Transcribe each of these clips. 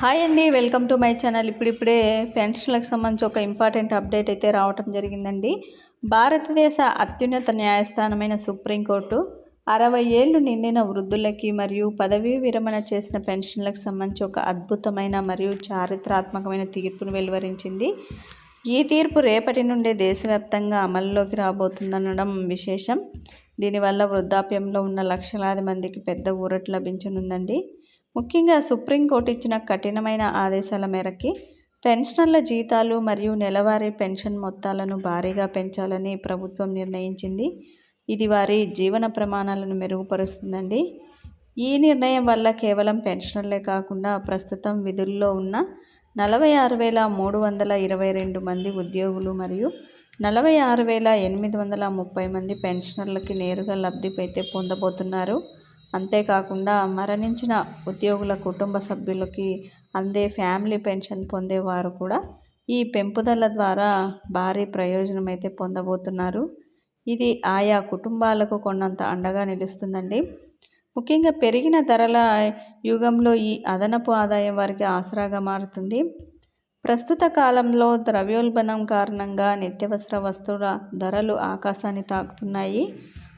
Hi అండి welcome to my channel. ఇప్పుడిప్పుడే పెన్షన్లకు సంబంధించి ఒక ఇంపార్టెంట్ అప్డేట్ అయితే రావటం జరిగిందండి. భారతదేశ అత్యున్నత న్యాయస్థానమైన సుప్రీంకోర్టు అరవై ఏళ్ళు నిండిన వృద్ధులకి మరియు పదవీ విరమణ చేసిన పెన్షన్లకు సంబంధించి ఒక అద్భుతమైన మరియు చారిత్రాత్మకమైన తీర్పును వెలువరించింది. ఈ తీర్పు రేపటి నుండే దేశవ్యాప్తంగా అమల్లోకి రాబోతుందనడం విశేషం. దీనివల్ల వృద్ధాప్యంలో ఉన్న లక్షలాది మందికి పెద్ద ఊరట లభించనుందండి. ముఖ్యంగా సుప్రీంకోర్టు ఇచ్చిన కఠినమైన ఆదేశాల మేరకి పెన్షనర్ల జీతాలు మరియు నెలవారీ పెన్షన్ మొత్తాలను భారీగా పెంచాలని ప్రభుత్వం నిర్ణయించింది. ఇది వారి జీవన ప్రమాణాలను మెరుగుపరుస్తుందండి. ఈ నిర్ణయం వల్ల కేవలం పెన్షనర్లే కాకుండా ప్రస్తుతం విధుల్లో ఉన్న నలభై ఆరు వేల మూడు వందల ఇరవై రెండు మంది ఉద్యోగులు మరియు నలభై ఆరు వేల ఎనిమిది వందల ముప్పై మంది పెన్షనర్లకి నేరుగా లబ్ధి పొందబోతున్నారు. అంతేకాకుండా మరణించిన ఉద్యోగుల కుటుంబ సభ్యులకి అందే ఫ్యామిలీ పెన్షన్ పొందేవారు కూడా ఈ పెంపుదల ద్వారా భారీ ప్రయోజనం అయితే పొందబోతున్నారు. ఇది ఆయా కుటుంబాలకు కొన్నంత అండగా నిలుస్తుందండి. ముఖ్యంగా పెరిగిన ధరల యుగంలో ఈ అదనపు ఆదాయం వారికి ఆసరాగా మారుతుంది. ప్రస్తుత కాలంలో ద్రవ్యోల్బణం కారణంగా నిత్యవసర వస్తువుల ధరలు ఆకాశాన్ని తాకుతున్నాయి.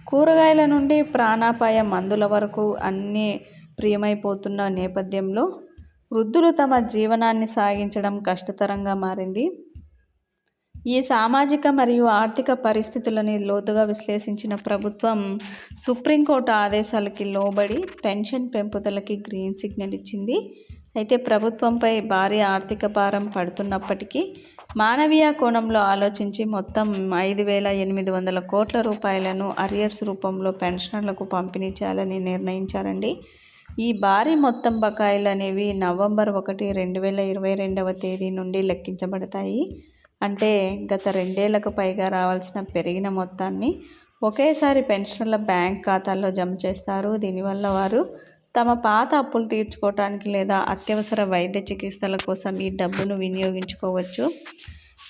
కూరగాయల నుండి ప్రాణాపాయ మందుల వరకు అన్నీ ప్రియమైపోతున్న నేపథ్యంలో వృద్ధులు తమ జీవనాన్ని సాగించడం కష్టతరంగా మారింది. ఈ సామాజిక మరియు ఆర్థిక పరిస్థితులని లోతుగా విశ్లేషించిన ప్రభుత్వం సుప్రీంకోర్టు ఆదేశాలకి లోబడి పెన్షన్ పెంపుదలకి గ్రీన్ సిగ్నల్ ఇచ్చింది. అయితే ప్రభుత్వంపై భారీ ఆర్థిక భారం పడుతున్నప్పటికీ మానవీయ కోణంలో ఆలోచించి మొత్తం ఐదు వేల ఎనిమిది వందల కోట్ల రూపాయలను అరియర్స్ రూపంలో పెన్షనర్లకు పంపిణీ చేయాలని నిర్ణయించారండి. ఈ భారీ మొత్తం బకాయిలు అనేవి నవంబర్ ఒకటి రెండు వేల ఇరవై రెండవ తేదీ నుండి లెక్కించబడతాయి. అంటే గత రెండేళ్ళకు పైగా రావాల్సిన పెరిగిన మొత్తాన్ని ఒకేసారి పెన్షనర్ల బ్యాంక్ ఖాతాల్లో జమ చేస్తారు. దీనివల్ల వారు తమ పాత అప్పులు తీర్చుకోవటానికి లేదా అత్యవసర వైద్య చికిత్సల కోసం ఈ డబ్బును వినియోగించుకోవచ్చు.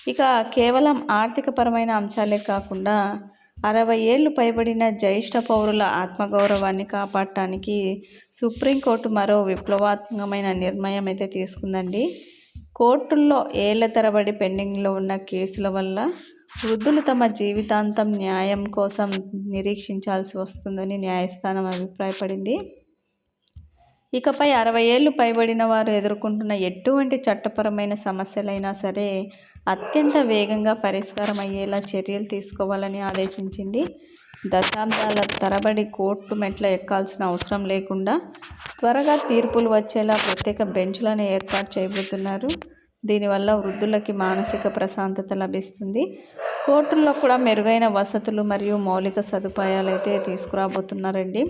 ఇక కేవలం ఆర్థికపరమైన అంశాలే కాకుండా అరవై ఏళ్ళు పైబడిన జ్యేష్ఠ పౌరుల ఆత్మగౌరవాన్ని కాపాడటానికి సుప్రీంకోర్టు మరో విప్లవాత్మకమైన నిర్ణయం అయితే తీసుకుందండి. కోర్టుల్లో ఏళ్ళ తరబడి పెండింగ్లో ఉన్న కేసుల వల్ల వృద్ధులు తమ జీవితాంతం న్యాయం కోసం నిరీక్షించాల్సి వస్తుందని న్యాయస్థానం అభిప్రాయపడింది. ఇకపై అరవై ఏళ్ళు పైబడిన వారు ఎదుర్కొంటున్న ఎటువంటి చట్టపరమైన సమస్యలైనా సరే అత్యంత వేగంగా పరిష్కారం అయ్యేలా చర్యలు తీసుకోవాలని ఆదేశించింది. దశాబ్దాల తరబడి కోర్టు మెట్ల ఎక్కాల్సిన అవసరం లేకుండా త్వరగా తీర్పులు వచ్చేలా ప్రత్యేక బెంచ్లను ఏర్పాటు చేయబోతున్నారు. దీనివల్ల వృద్ధులకి మానసిక ప్రశాంతత లభిస్తుంది. కోర్టుల్లో కూడా మెరుగైన వసతులు మరియు మౌలిక సదుపాయాలు అయితే తీసుకురాబోతున్నారండి.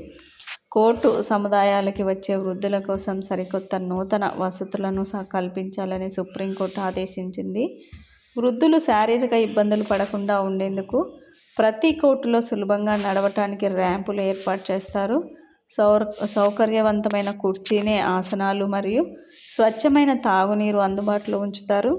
కోర్టు సముదాయాలకి వచ్చే వృద్ధుల కోసం సరికొత్త నూతన వసతులను కల్పించాలని సుప్రీంకోర్టు ఆదేశించింది. వృద్ధులు శారీరక ఇబ్బందులు పడకుండా ఉండేందుకు ప్రతి కోర్టులో సులభంగా నడవటానికి ర్యాంపులు ఏర్పాటు చేస్తారు. సౌర సౌకర్యవంతమైన కుర్చీనే ఆసనాలు మరియు స్వచ్ఛమైన తాగునీరు అందుబాటులో ఉంచుతారు.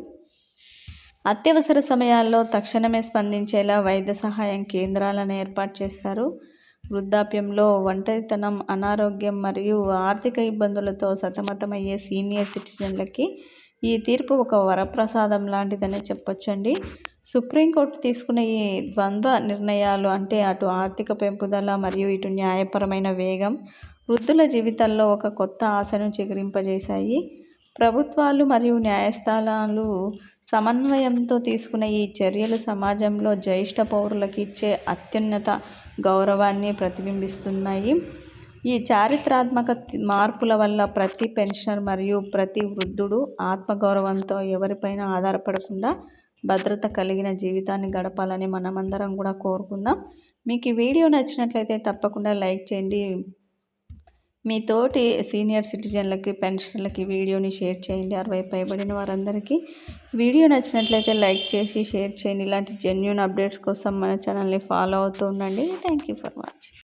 అత్యవసర సమయాల్లో తక్షణమే స్పందించేలా వైద్య సహాయం కేంద్రాలను ఏర్పాటు చేస్తారు. వృద్ధాప్యంలో ఒంటరితనం అనారోగ్యం మరియు ఆర్థిక ఇబ్బందులతో సతమతమయ్యే సీనియర్ సిటిజన్లకి ఈ తీర్పు ఒక వరప్రసాదం లాంటిదనే చెప్పొచ్చండి. సుప్రీంకోర్టు తీసుకున్న ఈ ద్వంద్వ నిర్ణయాలు అంటే అటు ఆర్థిక పెంపుదల మరియు ఇటు న్యాయపరమైన వేగం వృద్ధుల జీవితాల్లో ఒక కొత్త ఆశను చిగురింపజేశాయి. ప్రభుత్వాలు మరియు న్యాయస్థానాలు సమన్వయంతో తీసుకున్న ఈ చర్యలు సమాజంలో జ్యేష్ఠ పౌరులకు ఇచ్చే అత్యున్నత గౌరవాన్ని ప్రతిబింబిస్తున్నాయి. ఈ చారిత్రాత్మక మార్పుల వల్ల ప్రతి పెన్షనర్ మరియు ప్రతి వృద్ధుడు ఆత్మగౌరవంతో ఎవరిపైన ఆధారపడకుండా భద్రత కలిగిన జీవితాన్ని గడపాలని మనమందరం కూడా కోరుకుందాం. మీకు ఈ వీడియో నచ్చినట్లయితే తప్పకుండా లైక్ చేయండి మీ తోటి సీనియర్ సిటిజన్లకి పెన్షన్లకి వీడియోని షేర్ చేయండి. అరవై పైబడిన వారందరికీ వీడియో నచ్చినట్లయితే లైక్ చేసి షేర్ చేయండి. ఇలాంటి జెన్యున్ అప్డేట్స్ కోసం మన ఛానల్ని ఫాలో అవుతూ ఉండండి. Thank you for watching.